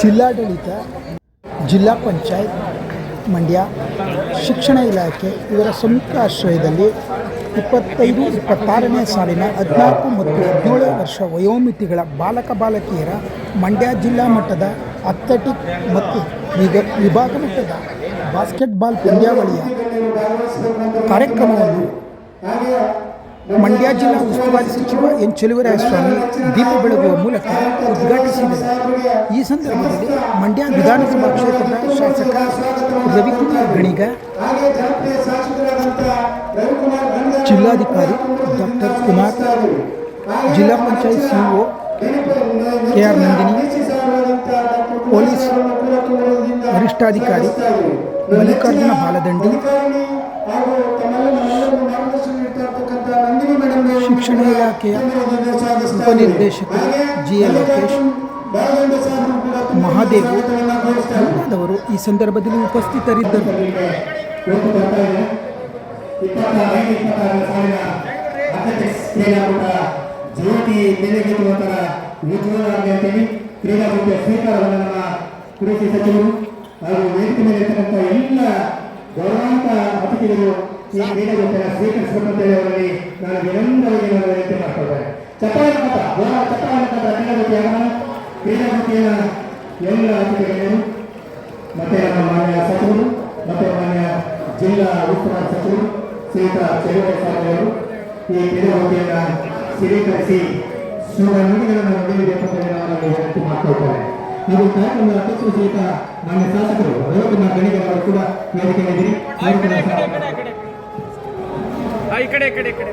ಜಿಲ್ಲಾಡಳಿತ, ಜಿಲ್ಲಾ ಪಂಚಾಯತ್, ಮಂಡ್ಯ ಶಿಕ್ಷಣ ಇಲಾಖೆ ಇವರ ಸಂಯುಕ್ತ ಆಶ್ರಯದಲ್ಲಿ ಇಪ್ಪತ್ತೈದು, ಇಪ್ಪತ್ತಾರನೇ ಸಾಲಿನ ಹದಿನಾಲ್ಕು ಮತ್ತು ಹದಿನೇಳು ವರ್ಷ ವಯೋಮಿತಿಗಳ ಬಾಲಕ, ಬಾಲಕಿಯರ ಮಂಡ್ಯ ಜಿಲ್ಲಾ ಮಟ್ಟದ ಅಥ್ಲೆಟಿಕ್ ಮತ್ತು ವಿಭಾಗ ಮಟ್ಟದ ಬಾಸ್ಕೆಟ್ಬಾಲ್ ಪಂದ್ಯಾವಳಿಯ ಕಾರ್ಯಕ್ರಮವನ್ನು ಮಂಡ್ಯ ಜಿಲ್ಲಾ ಉಸ್ತುವಾರಿ ಸಚಿವ ಎನ್ ಸ್ವಾಮಿ ದೀಪ ಬೆಳಗುವ ಮೂಲಕ ಉದ್ಘಾಟಿಸಿದರು. ಈ ಸಂದರ್ಭದಲ್ಲಿ ಮಂಡ್ಯ ವಿಧಾನಸಭಾ ಕ್ಷೇತ್ರದ ಶಾಸಕ ರವಿಕುಮಾರ್ ಗಣಿಗ, ಜಿಲ್ಲಾಧಿಕಾರಿ ಡಾಕ್ಟರ್ ಕುಮಾರ್, ಜಿಲ್ಲಾ panchayat CEO K R Nandini, police ವರಿಷ್ಠಾಧಿಕಾರಿ ಮಲ್ಲಿಕಾರ್ಜುನ ಬಾಲದಂಡಿ ಶಿಕ್ಷಣ ಇಲಾಖೆಯ ಉಪನಿರ್ದೇಶಕ ಜಿ ಎ ಲೋಕೇಶ್ ಮಹಾದೇವ್ ಮುಂತಾದವರು ಈ ಸಂದರ್ಭದಲ್ಲಿ ಉಪಸ್ಥಿತರಿದ್ದರು. ಜ್ಯೋತಿ ಬೆಳಗಿರುವ ಉಜ್ವಲವಾಗಿ ಅಂತೇಳಿ ಕೃಷಿ ಸಚಿವರು ಹಾಗೂ ವೇದಿಕೆ ಮೇಲೆ ಇರ್ತಕ್ಕಂಥ ಎಲ್ಲ ಗೌರವಾಂತ ಅತಿಥಿಗಳು ಈ ಕ್ರೀಡಾಕೂಟನ ಸ್ವೀಕರಿಸಬೇಕಂತೇಳಿ ಅವರಲ್ಲಿ ನಾನು ವಿನಮ್ರವಾಗಿ ನಾನು ವಿನಂತಿ ಮಾಡ್ಕೊಳ್ತೇನೆ ಚಪ್ಪಾಳೆ ಮತ ಜೋರ ಚಪ್ಪಾಳೆ ಮತ ಕ್ರೀಡಾಕೂಟಿಯ ಎಲ್ಲ ಅತಿಥಿಗಳು ಮತ್ತೆ ನಮ್ಮ ಮಾನ್ಯ ಸಚಿವರು, ಮತ್ತೆ ಮಾನ್ಯ ಜಿಲ್ಲಾ ಉಸ್ತುವಾರಿ ಸಚಿವರು ಶ್ರೀಯುತ ಸ್ವಾಮಿ ಈ ಕ್ರೀಡಾವತಿಯನ್ನ ಸ್ವೀಕರಿಸಿ ನುಡಿಗಳನ್ನು ನುಡಿಯಬೇಕು ಅಂತ ಹೇಳಿ ನಾನು ವಿನಂತಿ ಮಾಡ್ಕೊಳ್ತೇನೆ. ಹಾಗೂ ಕಾರ್ಯಕ್ರಮದ ಅಧ್ಯಕ್ಷರು ಸಹಿತ ಮಾನ್ಯ ಶಾಸಕರು ರೇವಕುಮಾರ್ ಗಣಿಗರ್ ಅವರು ಕೂಡ ವೇದಿಕೆಯಲ್ಲಿದ್ದೀರಿ ಈ ಕಡೆ ಕಡೆ ಕಡೆ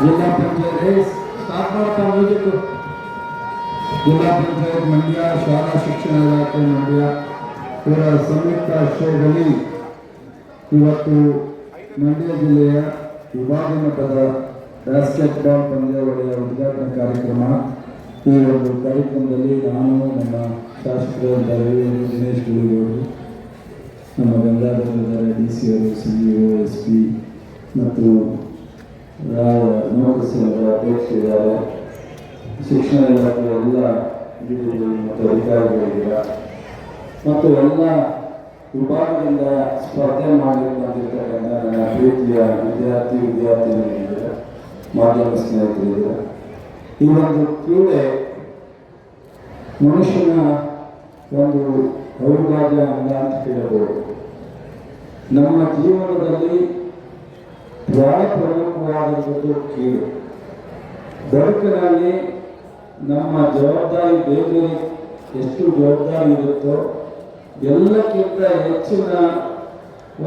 ಜಿಲ್ಲಾ ಪಂಚಾಯತ್ ಸ್ಟಾರ್ಟ್ ಮಾಡ್ತಾ ಹೋಗಿತ್ತು. ಜಿಲ್ಲಾ ಪಂಚಾಯತ್ ಮಂಡ್ಯ ಶಾಲಾ ಶಿಕ್ಷಣ ಇಲಾಖೆ ಮಂಡ್ಯ ಇವರ ಸಂಯುಕ್ತ ಆಶ್ರಯದಲ್ಲಿ ಇವತ್ತು ಮಂಡ್ಯ ಜಿಲ್ಲೆಯ ವಿಭಾಗ ಮಟ್ಟದ ಬಾಸ್ಕೆಟ್ಬಾಲ್ ಪಂದ್ಯಾವಳಿಯ ಉದ್ಘಾಟನಾ ಕಾರ್ಯಕ್ರಮ ಈ ಒಂದು ಕಾರ್ಯಕ್ರಮದಲ್ಲಿ ನಾನು, ನಮ್ಮ ಶಾಸಕರಾದ ದಿನೇಶ್ ನಮ್ಮ ಗಂಗಾಧರ ಡಿ ಸಿ ಅವರು ಸಿ ಇ ಎಸ್ ಪಿ ಮತ್ತು ಅಧ್ಯಕ್ಷರಿದ್ದಾರೆ ಶಿಕ್ಷಣ ಇಲಾಖೆಯ ಎಲ್ಲ ಮತ್ತು ಅಧಿಕಾರಿಗಳಿದ್ದೀರ. ಮತ್ತು ಎಲ್ಲ ವಿಭಾಗದಿಂದ ಸ್ಪರ್ಧೆ ಮಾಡಿರುವಂತಹ ನನ್ನ ಪ್ರೀತಿಯ ವಿದ್ಯಾರ್ಥಿ ವಿದ್ಯಾರ್ಥಿನಿಗಳಿದ್ದಾರೆ ಮಾಧ್ಯಮ ಸ್ನೇಹಿತರಿದ್ದಾರೆ. ಈ ಒಂದು ಕ್ರೀಡೆ. ಮನುಷ್ಯನ ಒಂದು ಅವಿಭಾಜ್ಯ ಅಂಗ ಅಂತ ಹೇಳಬಹುದು. ನಮ್ಮ ಜೀವನದಲ್ಲಿ ಬಹಳ ಪ್ರಮುಖವಾದಂಥದ್ದು ಕ್ರೀಡೆ. ಬದುಕಿನಲ್ಲಿ ನಮ್ಮ ಜವಾಬ್ದಾರಿ ಬೇರೆ ಎಷ್ಟು ಜವಾಬ್ದಾರಿ ಇರುತ್ತೋ ಎಲ್ಲಕ್ಕಿಂತ ಹೆಚ್ಚಿನ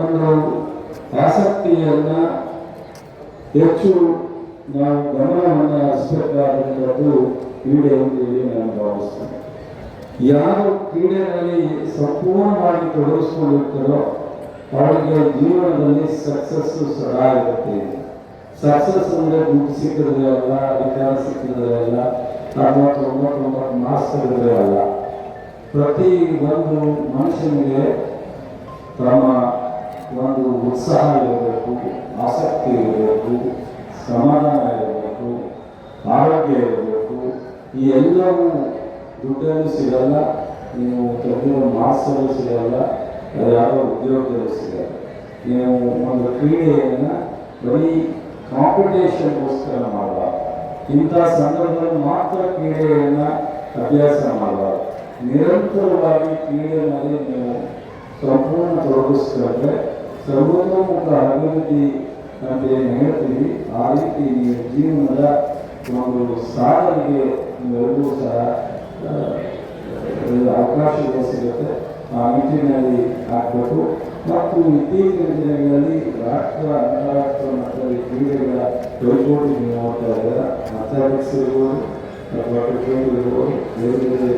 ಒಂದು ಆಸಕ್ತಿಯನ್ನು ಹೆಚ್ಚು ನಾವು ಗಮನವನ್ನು ಹರಿಸಬೇಕಾದಂಥದ್ದು ಕ್ರೀಡೆ ಅಂತ ಹೇಳಿ ನಾನು ಭಾವಿಸ್ತೇನೆ. ಯಾರು ಕ್ರೀಡೆಗಳಲ್ಲಿ ಸಂಪೂರ್ಣವಾಗಿ ತೊಡಗಿಸ್ಕೊಂಡಿರ್ತಾರೋ ಅವರಿಗೆ ಜೀವನದಲ್ಲಿ ಸಕ್ಸಸ್ ಸದಾ ಇರುತ್ತೆ. ಸಕ್ಸಸ್ ಅಂದರೆ ದುಡ್ಡು ಸಿಕ್ಕಿದ್ರೆ ಅಲ್ಲ, ಅಧಿಕಾರ ಸಿಕ್ಕಿದ್ರೆ ಅಲ್ಲ ಅರವತ್ತು ಒಂಬತ್ತು ಮಾರ್ಕ್ಸ್ ತೆಗೆದ್ರೆ ಅಲ್ಲ. ಪ್ರತಿ ಒಂದು ಮನುಷ್ಯನಿಗೆ ತಮ್ಮ ಒಂದು ಉತ್ಸಾಹ ಇರಬೇಕು, ಆಸಕ್ತಿ ಇರಬೇಕು. ಸಮಾಧಾನ ಇರಬೇಕು, ಆರೋಗ್ಯ ಇರಬೇಕು, ಈ ಎಲ್ಲವೂ ದುಡ್ಡಲ್ಲಿ ಸಿಗಲ್ಲ, ನೀವು ತೆಗೆದಿರೋ ಮಾರ್ಕ್ಸಲ್ಲೂ ಸಿಗಲ್ಲ ಯಾರೋ ಉದ್ಯೋಗದಲ್ಲಿ ಸಿಗಲ್ಲ. ನೀವು ಒಂದು ಕ್ರೀಡೆಯನ್ನು ಬರೀ ಕಾಂಪಿಟೇಷನ್ಗೋಸ್ಕರ ಮಾಡಬಾರ್ದು. ಇಂಥ ಸಂದರ್ಭದಲ್ಲಿ ಮಾತ್ರ ಕ್ರೀಡೆಯನ್ನು ಅಭ್ಯಾಸ ಮಾಡಬಾರ್ದು. ನಿರಂತರವಾಗಿ ಕ್ರೀಡೆಯಲ್ಲಿ ನೀವು ಸಂಪೂರ್ಣ ತೊಡಗಿಸ್ಕೊಂಡ್ರೆ ಸರ್ವತೋಮುಖ ಅಭಿವೃದ್ಧಿ ಏನು ಹೇಳ್ತೀವಿ ಆ ರೀತಿ ಜೀವನದ ಒಂದು ಸಾಧನೆಗೆ ಎಲ್ಲರೂ ಸಹ ಅವಕಾಶಗಳು ಸಿಗುತ್ತೆ. ಆ ನಿಟ್ಟಿನಲ್ಲಿ ಆಗಬೇಕು. ಮತ್ತು ಇತ್ತೀಚಿನ ದಿನಗಳಲ್ಲಿ ರಾಷ್ಟ್ರ, ಅಂತಾರಾಷ್ಟ್ರ ಮಟ್ಟದಲ್ಲಿ ಕ್ರೀಡೆಗಳ ನೀವು ನೋಡ್ತಾ ಇದ್ದಾರೆ? ಅಥ್ಲೆಟಿಕ್ಸ್ ಇರ್ಬೋದು, ಅಥವಾ ಕ್ರಿಕೆಟ್ ಇರ್ಬೋದು, ಬೇರೆ ಬೇರೆ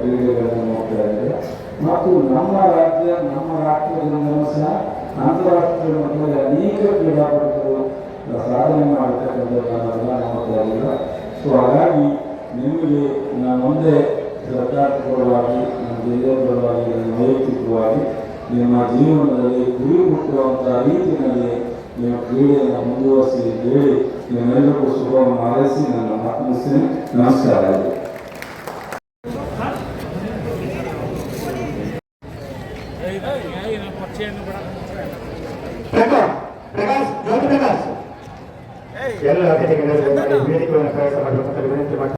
ಕ್ರೀಡೆಗಳನ್ನು ನೋಡ್ತಾ ಇದ್ದಾರೆ? ಮತ್ತು ನಮ್ಮ ರಾಜ್ಯ, ನಮ್ಮ ರಾಷ್ಟ್ರದಿಂದ ಸಹ ಅಂತಾರಾಷ್ಟ್ರೀಯ ಮಟ್ಟದಲ್ಲಿ ಅನೇಕ ಕ್ರೀಡಾಪಟುಗಳು ಸಾಧನೆ ಮಾಡತಕ್ಕಂಥದ್ದನ್ನೆಲ್ಲ ನೋಡ್ತಾ ಸೊ ಹಾಗಾಗಿ ನಿಮಗೆ ನಾನು ಒಂದೇ ಶ್ರದ್ಧಾಪೂರ್ವವಾಗಿ ನಮ್ಮ ಜಿಲ್ಲೆ ಪರವಾಗಿ ನನ್ನ ವೈಯಕ್ತಿಕವಾಗಿ ನಿಮ್ಮ ಜೀವನದಲ್ಲಿ ಗುರಿ ಮುಟ್ಟುವಂಥ ರೀತಿಯಲ್ಲಿ ನಿಮ್ಮ ಕ್ರೀಡೆಯನ್ನು ಮುಂದುವರಿಸಿ ಹೇಳಿ ನಿಮ್ಮೆಲ್ಲರಿಗೂ ಶುಭವನ್ನು ಹಾರೈಸಿ ನನ್ನ ಆತ್ಮಿಸ್ತೇನೆ ನಮಸ್ಕಾರ. ಪ್ರಕಾಶ್ ಪ್ರಕಾಶ್ ಜ್ಯೋತಿ ಪ್ರಕಾಶ್. ಎಲ್ಲ ಅತಿಥಿಗಳು ವೇದಿಕೆಯನ್ನು ಪ್ರವೇಶ ಮಾಡಬೇಕಂತ ವಿನಂತಿ ಮಾಡ್ತಾರೆ